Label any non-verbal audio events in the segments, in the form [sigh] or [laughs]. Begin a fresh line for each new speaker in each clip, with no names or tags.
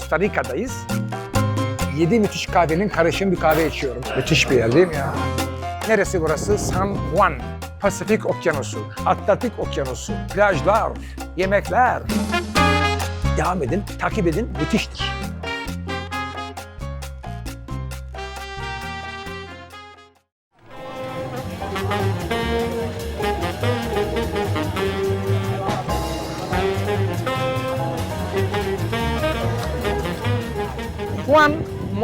Costa Rica'dayız. Yedi müthiş kahvenin karışım bir kahve içiyorum. Müthiş bir yer değil mi ya? Neresi burası? San Juan. Pasifik Okyanusu, Atlantik Okyanusu, plajlar, yemekler. Devam edin, takip edin, müthiştir.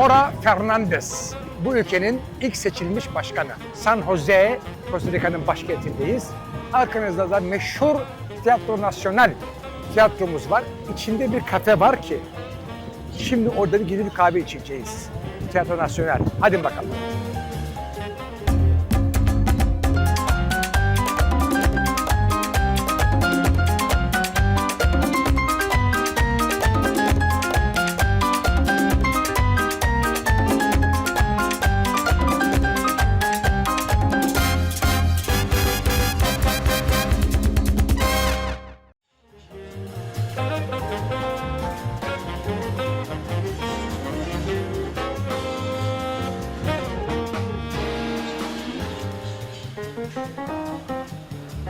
Mora Fernandez. Bu ülkenin ilk seçilmiş başkanı. San Jose, Costa Rica'nın başkentindeyiz. Arkanızda da meşhur Teatro Nacional tiyatromuz var. İçinde bir kafe var ki şimdi orada bir gidip kahve içeceğiz. Tiyatro Nacional. Hadi bakalım.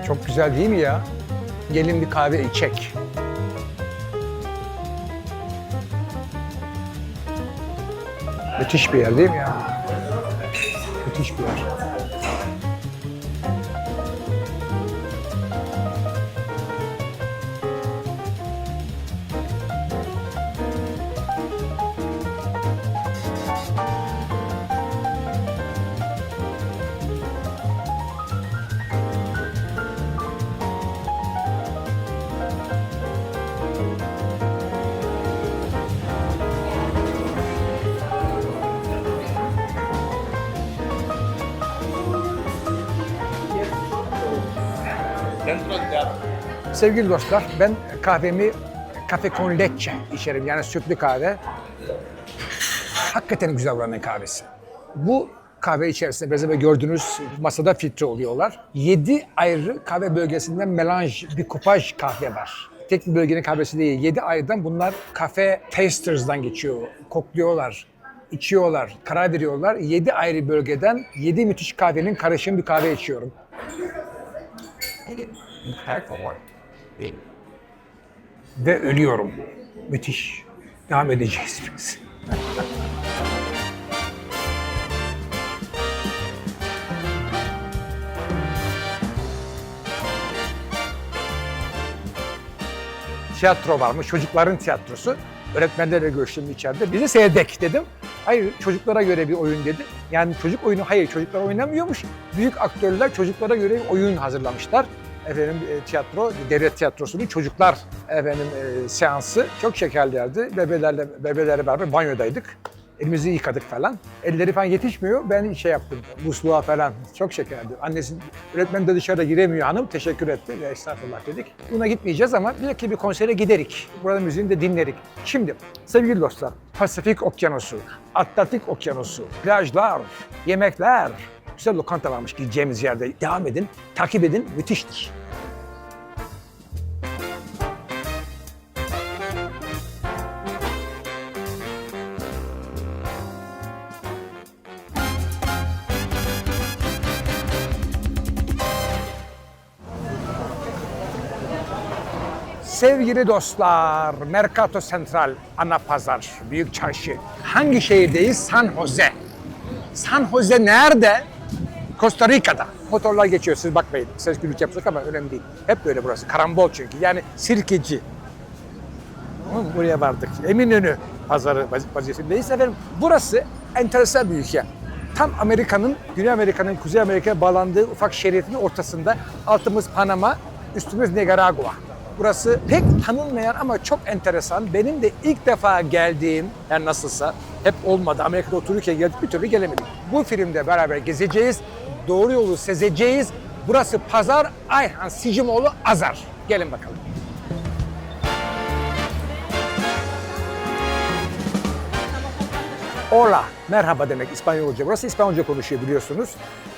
Çok güzel değil mi ya? Gelin bir kahve içek. Müthiş bir yer değil mi ya? Müthiş bir yer. Sevgili dostlar, ben kahvemi kafe con leche içerim. Yani sütlü kahve. Hakikaten güzel buranın kahvesi. Bu kahve içerisinde biraz evvel gördüğünüz masada filtre oluyorlar. 7 ayrı kahve bölgesinden melanj, bir kupaj kahve var. Tek bir bölgenin kahvesi değil. 7 ayrıdan bunlar kafe tasters'dan geçiyor. Kokluyorlar, içiyorlar, karar veriyorlar. 7 ayrı bölgeden 7 müthiş kahvenin karışım bir kahve içiyorum. Ve ölüyorum. Müthiş. Devam edeceğiz biz. Tiyatro varmış, çocukların tiyatrosu. Öğretmenlerle görüştüm içeride. Bizi seyredek dedim. Hayır çocuklara göre bir oyun dedi. Yani çocuk oyunu hayır çocuklar oynamıyormuş. Büyük aktörler çocuklara göre oyun hazırlamışlar. Efendim e, tiyatro, devlet tiyatrosunun çocuklar efendim e, seansı çok şekerlerdi. Bebelerle bebelerle beraber banyodaydık. Elimizi yıkadık falan. Elleri falan yetişmiyor. Ben şey yaptım, musluğa falan. Çok şekerdi. Annesi, öğretmen de dışarıda giremiyor hanım. Teşekkür etti. Ya estağfurullah dedik. Buna gitmeyeceğiz ama belki bir konsere giderik. Burada müziğini de dinlerik. Şimdi sevgili dostlar, Pasifik Okyanusu, Atlantik Okyanusu, plajlar, yemekler, güzel lokanta varmış gideceğimiz yerde. Devam edin, takip edin, müthiştir. Sevgili dostlar, Mercato Central, ana pazar, büyük çarşı. Hangi şehirdeyiz? San Jose. San Jose nerede? Costa Rica'da. Motorlar geçiyor, siz bakmayın. Ses gürültü yapacak ama önemli değil. Hep böyle burası. Karambol çünkü. Yani sirkeci. Buraya vardık. Eminönü pazarı vaz- vaziyetindeyiz. Efendim burası enteresan bir ülke. Tam Amerika'nın, Güney Amerika'nın Kuzey Amerika'ya bağlandığı ufak şeridinin ortasında. Altımız Panama, üstümüz Nikaragua. Burası pek tanınmayan ama çok enteresan. Benim de ilk defa geldiğim, yani nasılsa hep olmadı. Amerika'da otururken geldik bir türlü gelemedik. Bu filmde beraber gezeceğiz, doğru yolu sezeceğiz. Burası Pazar Ayhan Sicimoğlu Azar. Gelin bakalım. Hola, merhaba demek İspanyolca. Burası İspanyolca konuşuyor biliyorsunuz.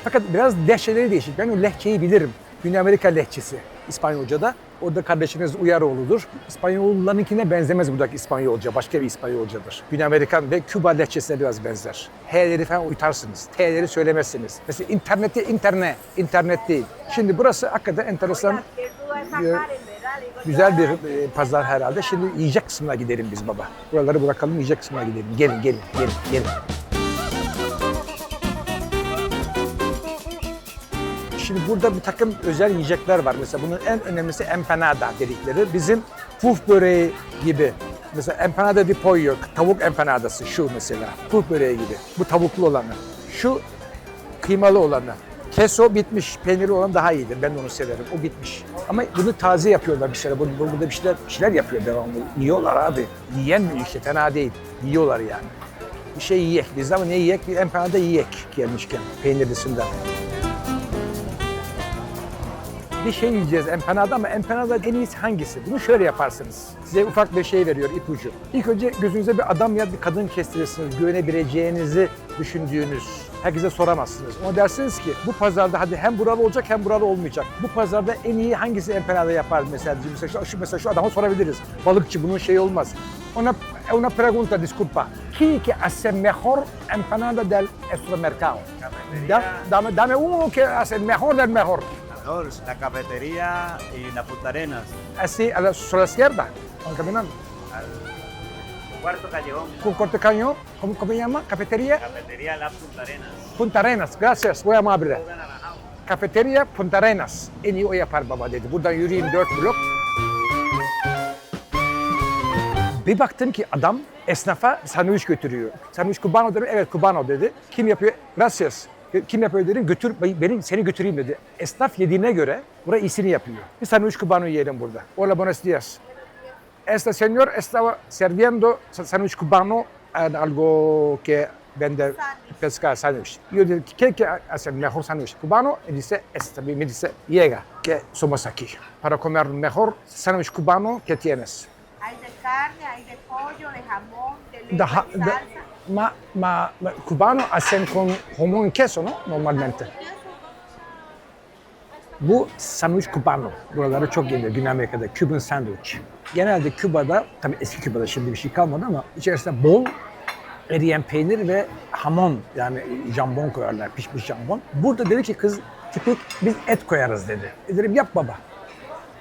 Fakat biraz lehçeleri değişik. Ben o lehçeyi bilirim. Güney Amerika lehçesi. İspanyolca'da. Orada kardeşiniz Uyaroğlu'dur. İspanyollarınkine benzemez buradaki İspanyolca. Başka bir İspanyolcadır. Güney Amerikan ve Küba lehçesine biraz benzer. H'leri falan uyutarsınız. T'leri söylemezsiniz. Mesela internette internet, internet değil. Şimdi burası hakikaten enteresan,
digo,
güzel bir e, pazar herhalde. Şimdi yiyecek kısmına gidelim biz baba. Buraları bırakalım, yiyecek kısmına gidelim. Gelin, gelin, gelin, gelin. Şimdi burada bir takım özel yiyecekler var. Mesela bunun en önemlisi empanada dedikleri. Bizim puf böreği gibi. Mesela empanada di pollo, tavuk empanadası şu mesela. Puf böreği gibi. Bu tavuklu olanı. Şu kıymalı olanı. Keso bitmiş, peyniri olan daha iyidir. Ben de onu severim. O bitmiş. Ama bunu taze yapıyorlar bir şeyler. Burada, bir şeyler, bir şeyler yapıyor devamlı. Yiyorlar abi. Yiyen mi işte fena değil. Yiyorlar yani. Bir şey yiyek. Biz ama ne yiyek? Bir empanada yiyek gelmişken peynirlisinden. Bir şey yiyeceğiz empanada ama empanada en iyisi hangisi? Bunu şöyle yaparsınız. Size ufak bir şey veriyor ipucu. İlk önce gözünüze bir adam ya bir kadın kestirirsiniz. Güvenebileceğinizi düşündüğünüz. Herkese soramazsınız. Ama dersiniz ki bu pazarda hadi hem buralı olacak hem buralı olmayacak. Bu pazarda en iyi hangisi empanada yapar mesela? Mesela şu, mesela şu adama sorabiliriz. Balıkçı bunun şeyi olmaz. Una, una pregunta, disculpa. ¿Quién que hace mejor empanada del nuestro mercado? Da- dame, dame uno que hace el mejor del mejor.
Dos, la cafetería y la Punta Arenas,
así a la, sobre la izquierda, caminando.
al cuarto callejón.
Corte cañón, ¿cómo, cómo se llama? Cafetería
Cafetería La Punta Arenas.
Punta Arenas. Gracias, muy amable. Kafeterya Punta Arenas. En iyi o yapar baba dedi. Buradan yürüyeyim dört blok. Bir baktım ki adam esnafa sandviç götürüyor. Sandviç Cubano dedim. Evet Cubano dedi. Kim yapıyor? Gracias. Kim yapıyor dedim. Götür, benim seni götüreyim dedi. Esnaf yediğine göre buraya iyisini yapıyor. Bir sandviç Cubano yiyelim burada. Hola buenos días. Este señor estaba sirviendo sándwich cubano en algo que vende pescar sándwich. Yo dije, ¿qué que hacer mejor sándwich cubano? Y dice, este, me dice, llega, que somos aquí para comer mejor sándwich cubano que tienes.
Hay de carne, hay de pollo, de jamón, de leche, de salsa.
Ma, ma, ma- cubano hacen con jamón y queso, ¿no? Normalmente. Bu sandviç Cubano. Buralara çok geliyor Güney Amerika'da. Cuban sandwich. Genelde Küba'da, tabii eski Küba'da şimdi bir şey kalmadı ama içerisinde bol eriyen peynir ve hamon yani jambon koyarlar, pişmiş jambon. Burada dedi ki kız tipik biz et koyarız dedi. E dedim yap baba.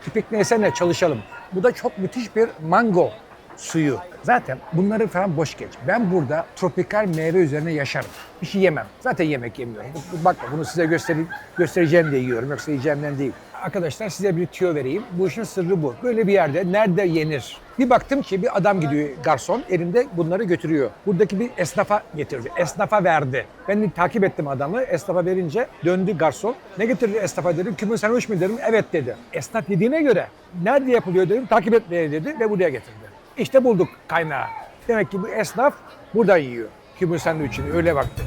Tipik neyse ne çalışalım. Bu da çok müthiş bir mango suyu. Zaten bunları falan boş geç. Ben burada tropikal meyve üzerine yaşarım. Bir şey yemem. Zaten yemek yemiyorum. Bakma bunu size göstereyim, göstereceğim diye yiyorum. Yoksa yiyeceğimden değil. Arkadaşlar size bir tüyo vereyim. Bu işin sırrı bu. Böyle bir yerde nerede yenir? Bir baktım ki bir adam gidiyor garson elinde bunları götürüyor. Buradaki bir esnafa getirdi. Esnafa verdi. Ben de takip ettim adamı. Esnafa verince döndü garson. Ne getirdi esnafa dedim. Kübün sandviç mi dedim. Evet dedi. Esnaf dediğine göre nerede yapılıyor dedim. Takip etmeye dedi ve buraya getirdi. İşte bulduk kaynağı. Demek ki bu esnaf burada yiyor. Kübün sandviçini öyle baktı.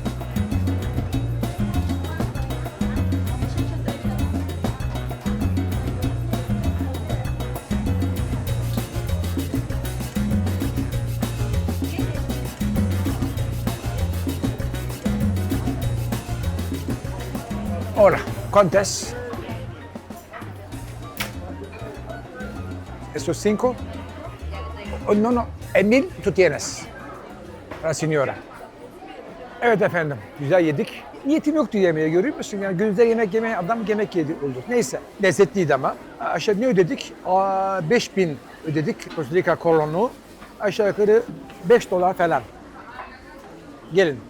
Hola, ¿cuántas? ¿Esos cinco? Oh, no, no, Emil tú tienes. La señora. Evet efendim, güzel yedik. Niyetim yoktu yemeğe görüyor musun? Yani günde yemek yemeye adam yemek yedi olduk. Neyse, lezzetliydi ama. Aşağı ne ödedik? Aa, 5000 ödedik Costa Rica kolonu. Aşağı yukarı 5 dolar falan. Gelin.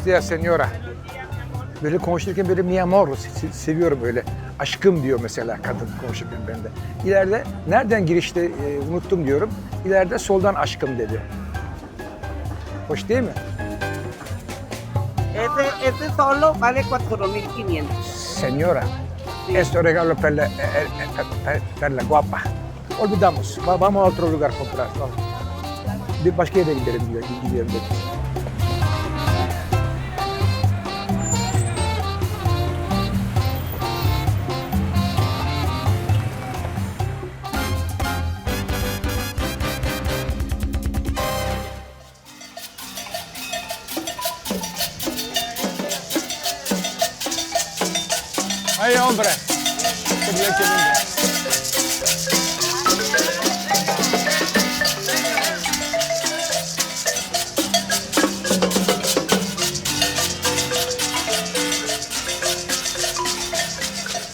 Buenos días señora. Böyle konuşurken böyle mi amor se- seviyorum böyle. Aşkım diyor mesela kadın konuşurken bende. İleride nereden girişte e, unuttum diyorum. İleride soldan aşkım dedi. Hoş değil mi?
Ese, ese solo vale 4.500.
Señora, esto regalo per la, eh, eh, per, per la guapa. Olvidamos. Va- Vamos a otro lugar comprar. Vamos. Bir başka yere gidelim diyor. Gidelim dedi. Que nombre.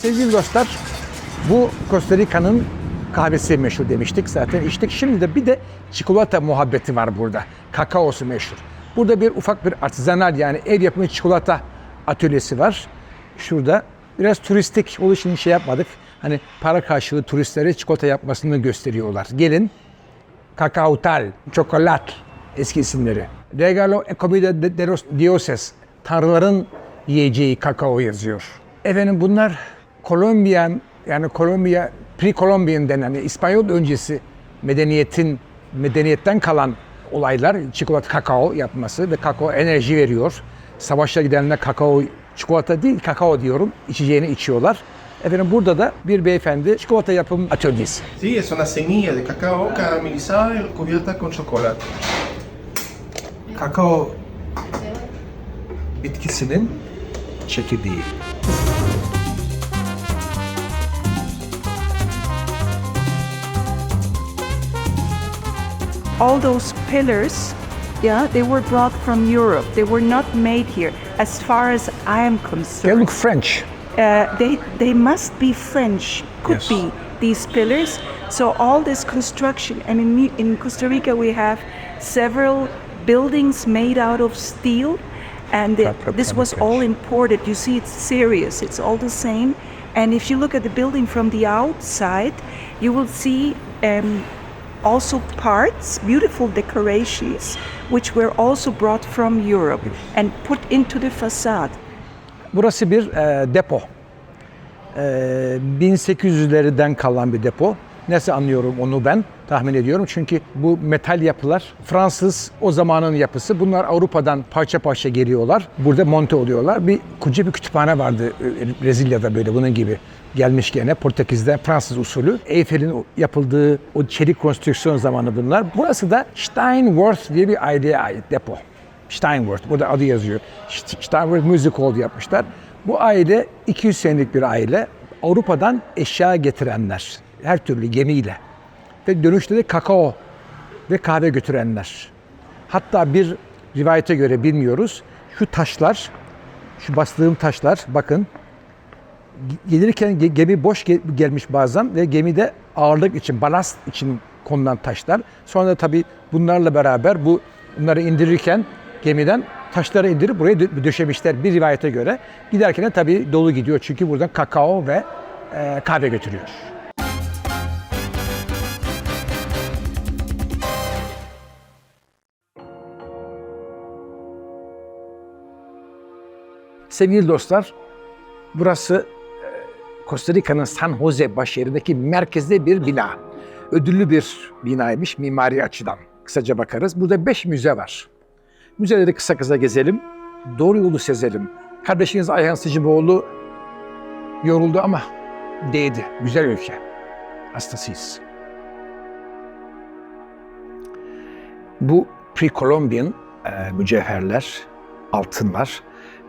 Sevgili dostlar, bu Costa Rica'nın kahvesi meşhur demiştik zaten içtik. Şimdi de bir de çikolata muhabbeti var burada. Kakaosu meşhur. Burada bir ufak bir artizanal yani ev yapımı çikolata atölyesi var. Şurada biraz turistik olduğu için şey yapmadık. Hani para karşılığı turistlere çikolata yapmasını gösteriyorlar. Gelin Kakautal, çokolat eski isimleri. Regalo e comida de, de dioses, tanrıların yiyeceği kakao yazıyor. Efendim bunlar Kolombiyan yani Kolombiya, pre-Colombian denen İspanyol öncesi medeniyetin medeniyetten kalan olaylar çikolata kakao yapması ve kakao enerji veriyor. Savaşa gidenler kakao çikolata değil kakao diyorum içeceğini içiyorlar. Efendim burada da bir beyefendi çikolata yapım atölyesi.
Sí, es una semilla de cacao caramelizada y cubierta con chocolate.
kakao bitkisinin çekirdeği.
all those pillars, yeah, they were brought from Europe. They were not made here, as far as I am concerned.
They look French.
Uh, they they must be French. Could
Yes.
be these pillars. So all this construction, and in in Costa Rica we have several buildings made out of steel, and the- this was all imported. You see, it's serious. It's all the same. And if you look at the building from the outside, you will see um, also parts, beautiful decorations, which were also brought from Europe and put into the facade.
Burası bir e, depo. E, 1800'lerden kalan bir depo. Nasıl anlıyorum onu ben tahmin ediyorum. Çünkü bu metal yapılar Fransız o zamanın yapısı. Bunlar Avrupa'dan parça parça geliyorlar. Burada monte oluyorlar. Bir koca bir kütüphane vardı e, Brezilya'da böyle bunun gibi gelmiş gene Portekiz'de Fransız usulü. Eyfel'in yapıldığı o çelik konstrüksiyon zamanı bunlar. Burası da Steinworth diye bir aileye ait depo. Steinworth, burada adı yazıyor. St- Steinworth Music Hall yapmışlar. Bu aile 200 senelik bir aile. Avrupa'dan eşya getirenler. Her türlü gemiyle. Ve dönüşte de kakao ve kahve götürenler. Hatta bir rivayete göre bilmiyoruz. Şu taşlar, şu bastığım taşlar bakın gelirken ge- gemi boş ge- gelmiş bazen ve gemide ağırlık için, balast için konulan taşlar. Sonra tabii bunlarla beraber bu bunları indirirken gemiden taşları indirip buraya dö- döşemişler bir rivayete göre. Giderken de tabii dolu gidiyor çünkü buradan kakao ve kahve götürüyor. Sevgili dostlar, burası Costa Rica'nın San Jose başyerindeki merkezde bir bina. Ödüllü bir binaymış mimari açıdan. Kısaca bakarız. Burada beş müze var. Müzeleri kısa kısa gezelim. Doğru yolu sezelim. Kardeşiniz Ayhan Sıcıboğlu yoruldu ama değdi. Güzel ülke. Hastasıyız. Bu pre-Columbian e, mücevherler, altınlar.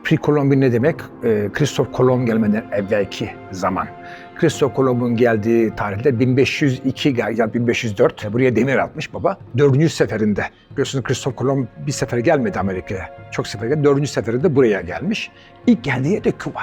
Pre-Columbian ne demek? E, Christoph Kolomb gelmeden evvelki zaman. Christoph Kolomb'un geldiği tarihler 1502 gal- ya 1504. Buraya demir atmış baba. Dördüncü seferinde. Biliyorsunuz Christoph Kolomb bir sefer gelmedi Amerika'ya. Çok sefer geldi. Dördüncü seferinde buraya gelmiş. İlk geldiği de Küba.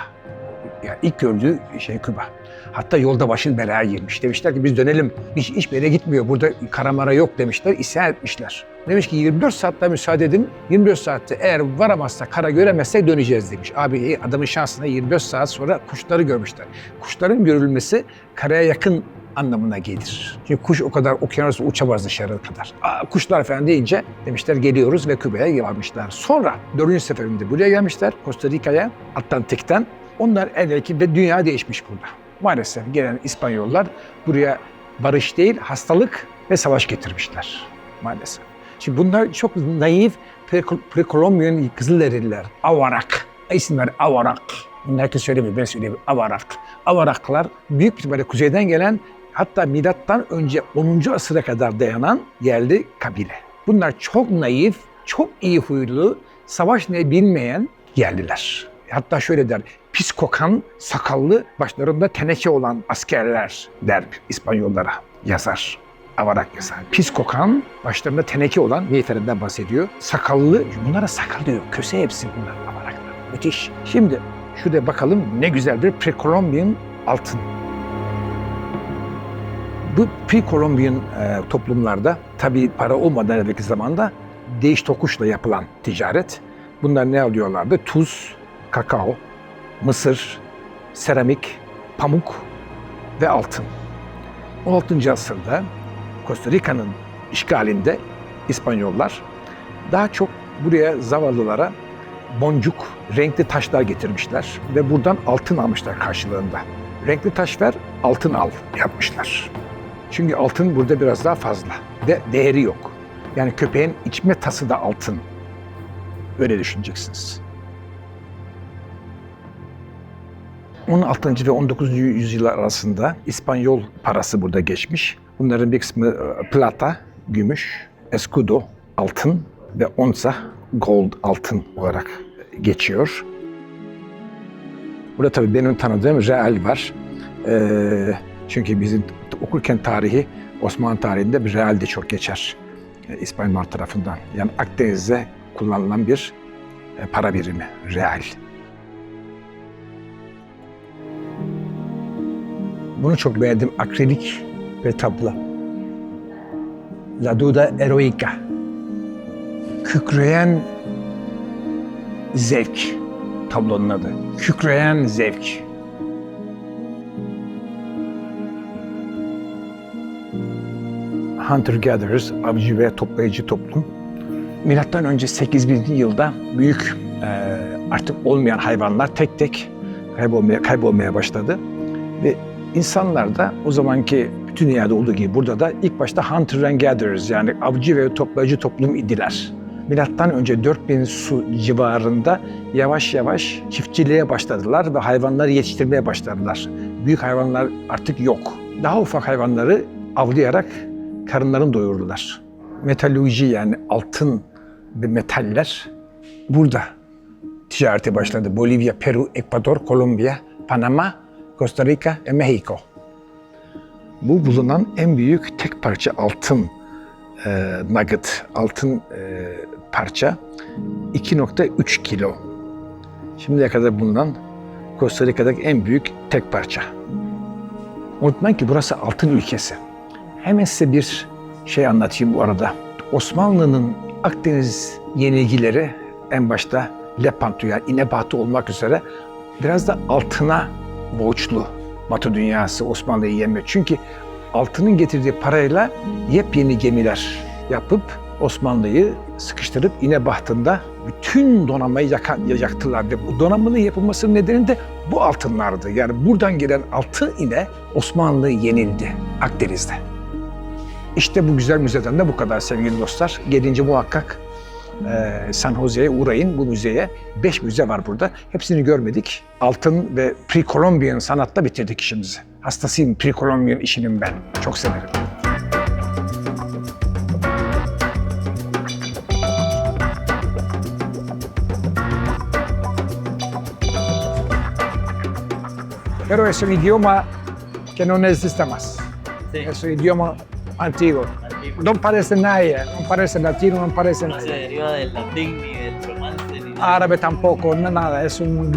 Yani ilk gördüğü şey Küba. Hatta yolda başın belaya girmiş. Demişler ki biz dönelim. Hiç, hiçbir yere gitmiyor. Burada karamara yok demişler. İsyan etmişler. Demiş ki 24 saatte müsaade edin. 24 saatte eğer varamazsa kara göremezsek döneceğiz demiş. Abi iyi, adamın şansına 24 saat sonra kuşları görmüşler. Kuşların görülmesi karaya yakın anlamına gelir. Çünkü kuş o kadar okyanusta uçamaz dışarı kadar. Aa, kuşlar falan deyince demişler geliyoruz ve Küba'ya varmışlar. Sonra dördüncü seferinde buraya gelmişler. Costa Rica'ya Atlantik'ten. Onlar evvelki ve dünya değişmiş burada. Maalesef gelen İspanyollar buraya barış değil hastalık ve savaş getirmişler. Maalesef. Şimdi bunlar çok naif pre- pre-Colombian Kızılderililer. Avarak. İsimler Avarak. Bunu herkes söylemiyor, ben söyleyeyim. Avarak. Avaraklar büyük bir ihtimalle kuzeyden gelen hatta milattan önce 10. asıra kadar dayanan yerli kabile. Bunlar çok naif, çok iyi huylu, savaş ne bilmeyen yerliler. Hatta şöyle der, pis kokan, sakallı, başlarında teneke olan askerler der İspanyollara yazar. Avarak yazar. Pis kokan, başlarında teneke olan beyefendiden bahsediyor. Sakallı, bunlara sakal diyor. Köse hepsi bunlar avaraklar. Müthiş. Şimdi şurada bakalım ne güzel bir Precolombian altın. Bu pre-Columbian e, toplumlarda tabii para olmadan evvelki zamanda değiş tokuşla yapılan ticaret. Bunlar ne alıyorlardı? Tuz, kakao, mısır, seramik, pamuk ve altın. 16. asırda Costa Rica'nın işgalinde İspanyollar daha çok buraya zavallılara boncuk, renkli taşlar getirmişler ve buradan altın almışlar karşılığında. Renkli taş ver, altın al yapmışlar. Çünkü altın burada biraz daha fazla ve değeri yok. Yani köpeğin içme tası da altın. Öyle düşüneceksiniz. 16. ve 19. yüzyıllar arasında İspanyol parası burada geçmiş. Bunların bir kısmı e, plata, gümüş, escudo, altın ve onza, gold, altın olarak geçiyor. Burada tabii benim tanıdığım real var. Ee, çünkü bizim okurken tarihi Osmanlı tarihinde bir real de çok geçer. E, İspanyollar tarafından. Yani Akdeniz'de kullanılan bir e, para birimi, real. Bunu çok beğendim. Akrilik ve tablo. La Duda Eroica. Kükreyen zevk tablonun adı. Kükreyen zevk. Hunter-gatherers, avcı ve toplayıcı toplum. Milattan önce 8000 yılda büyük e, artık olmayan hayvanlar tek tek kaybolmaya, kaybolmaya başladı. Ve insanlar da o zamanki bütün dünyada olduğu gibi burada da ilk başta hunter and gatherers yani avcı ve toplayıcı toplum idiler. Milattan önce 4000 su civarında yavaş yavaş çiftçiliğe başladılar ve hayvanları yetiştirmeye başladılar. Büyük hayvanlar artık yok. Daha ufak hayvanları avlayarak karınlarını doyurdular. Metalurji yani altın ve metaller burada ticarete başladı. Bolivya, Peru, Ekvador, Kolombiya, Panama, Costa Rica ve Mexico. Bu bulunan en büyük tek parça altın e, nugget, altın e, parça 2.3 kilo. Şimdiye kadar bulunan Costa Rica'daki en büyük tek parça. Unutmayın ki burası altın ülkesi. Hemen size bir şey anlatayım bu arada. Osmanlı'nın Akdeniz yenilgileri en başta Lepanto yani İnebatı olmak üzere biraz da altına borçlu Batı dünyası Osmanlı'yı yemiyor. Çünkü altının getirdiği parayla yepyeni gemiler yapıp Osmanlı'yı sıkıştırıp İnebatı'nda bütün donanmayı yakan, yaktılar. Ve bu donanmanın yapılmasının nedeni de bu altınlardı. Yani buradan gelen altın ile Osmanlı yenildi Akdeniz'de. İşte bu güzel müzeden de bu kadar sevgili dostlar. Gelince muhakkak e, San Jose'ye uğrayın bu müzeye. Beş müze var burada. Hepsini görmedik. Altın ve Pre-Columbian sanatta bitirdik işimizi. Hastasıyım Pre-Columbian işinin ben. Çok severim. Pero es un idioma que no existe más.
Sí.
Es un idioma antiguo. No parece nadie, no parece latino, no parece
No se
nadie.
deriva del latín ni del romance ni nada.
Árabe tampoco, no, nada, es un...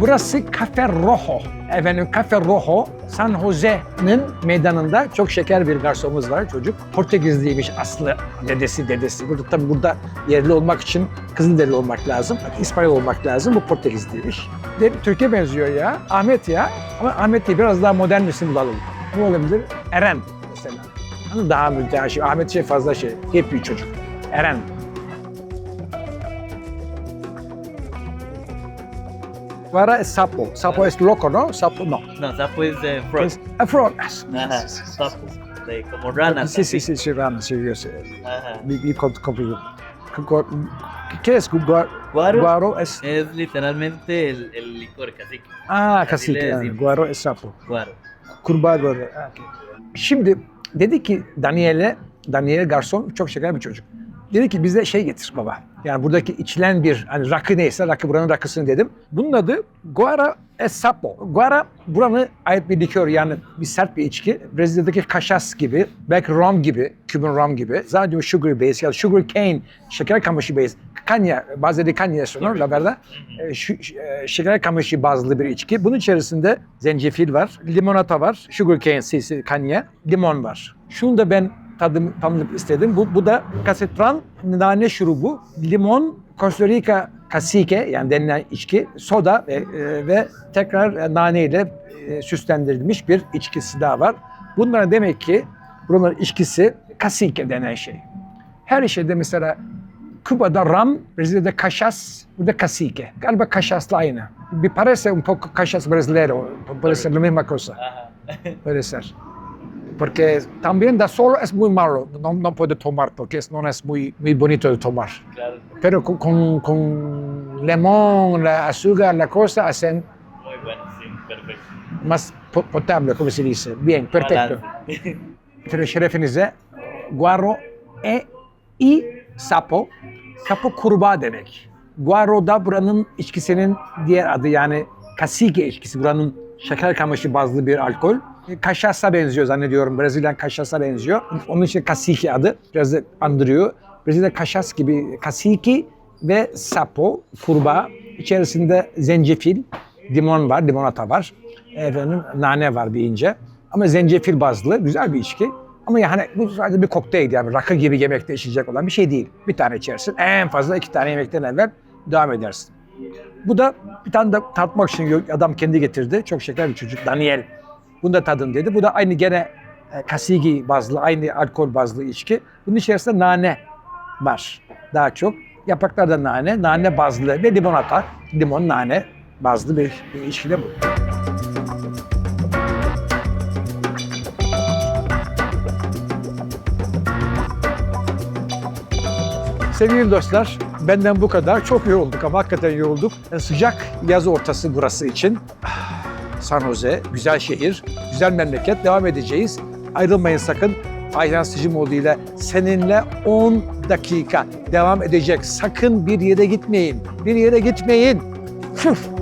Burası Cafe Rojo. Efendim Cafe Rojo, San Jose'nin meydanında çok şeker bir garsonumuz var çocuk. Portekizliymiş aslı dedesi dedesi. Burada tabii burada yerli olmak için Kızılderili olmak lazım. İspanyol olmak lazım. Bu Portekizliymiş. De, Türkiye benziyor ya. Ahmet ya. Ama Ahmet değil biraz daha modern bir isim bulalım. Ne olabilir? Eren mesela. Hani daha mütehaşi. Ahmet şey fazla şey. Hep bir çocuk. Eren. Guara es sapo. Sapo es loco, ¿no? Sapo no.
No, sapo es de frog.
Es a frog.
Ajá, sapos. De, como ranas.
Sí, sí, sí, sí, rana, sí, yo sé.
Ajá.
Mi, ¿Qué es gu-
Guaro
Guaro es...
es literalmente el, el licor cacique.
Ah, cacique. ah. Guaro es sapo.
Guaro.
Kurbağa böyle. Ha, okey. Şimdi Dedi ki Daniel'e, Daniel garson çok şeker bir çocuk. Dedi ki bize şey getir baba. Yani buradaki içilen bir hani rakı neyse rakı buranın rakısını dedim. Bunun adı Guara Esapo. Guara buranın ait bir likör yani bir sert bir içki. Brezilya'daki kaşas gibi, belki rum gibi, Cuban rum gibi. Zaten sugar base ya da sugar cane, şeker kamışı base. Kanya, bazen de kanya sunur la verdad. E, e, şeker kamışı bazlı bir içki. Bunun içerisinde zencefil var, limonata var, sugar cane, kanya, limon var. Şunu da ben tadım, tanımak istedim. Bu, bu da kasetran nane şurubu, limon, Costa Rica cacique yani denilen içki, soda ve, e, ve tekrar nane ile e, süslendirilmiş bir içkisi daha var. Bunlar demek ki bunların içkisi cacique denen şey. Her şeyde mesela Küba'da ram, Brezilya'da cachaça, burada cacique. Galiba cachaçla aynı. Bir parece un poco cachaça brasileiro, parece la misma cosa. Puede ser. Porque también da solo es muy malo, no, no puede tomar porque es- no es muy, muy bonito de tomar.
Claro.
Pero con, con, con limón, la azúcar, la cosa hacen
Muy bueno, sí, perfecto.
más po- potable, como se dice. Bien, perfecto. [laughs] Pero şerefinize guaro e i sapo. Sapo kurbağa demek. Guaro da buranın içkisinin diğer adı yani kasike içkisi. Buranın şeker kamışı bazlı bir alkol. Kaşasa benziyor zannediyorum. Brezilyan kaşasa benziyor. Onun için kasike adı. Biraz andırıyor. Brezilya kaşas gibi kasiki ve sapo, kurbağa. İçerisinde zencefil, limon var, limonata var. Efendim nane var bir ince. Ama zencefil bazlı güzel bir içki. Ama yani bu sadece bir kokteyl yani rakı gibi yemekte içecek olan bir şey değil. Bir tane içersin. En fazla iki tane yemekten evvel devam edersin. Bu da bir tane de tatmak için adam kendi getirdi. Çok şeker bir çocuk Daniel. Bunu da tadın dedi. Bu da aynı gene e, kasigi bazlı, aynı alkol bazlı içki. Bunun içerisinde nane var daha çok. Yapraklarda nane, nane bazlı ve limonata. Limon, nane bazlı bir, bir içki de bu. Sevgili dostlar, benden bu kadar. Çok yorulduk ama hakikaten yorulduk. Yani sıcak yaz ortası burası için. San Jose, güzel şehir, güzel memleket. Devam edeceğiz. Ayrılmayın sakın. Ayhan Sıcımoğlu ile seninle 10 dakika devam edecek. Sakın bir yere gitmeyin. Bir yere gitmeyin. Füf.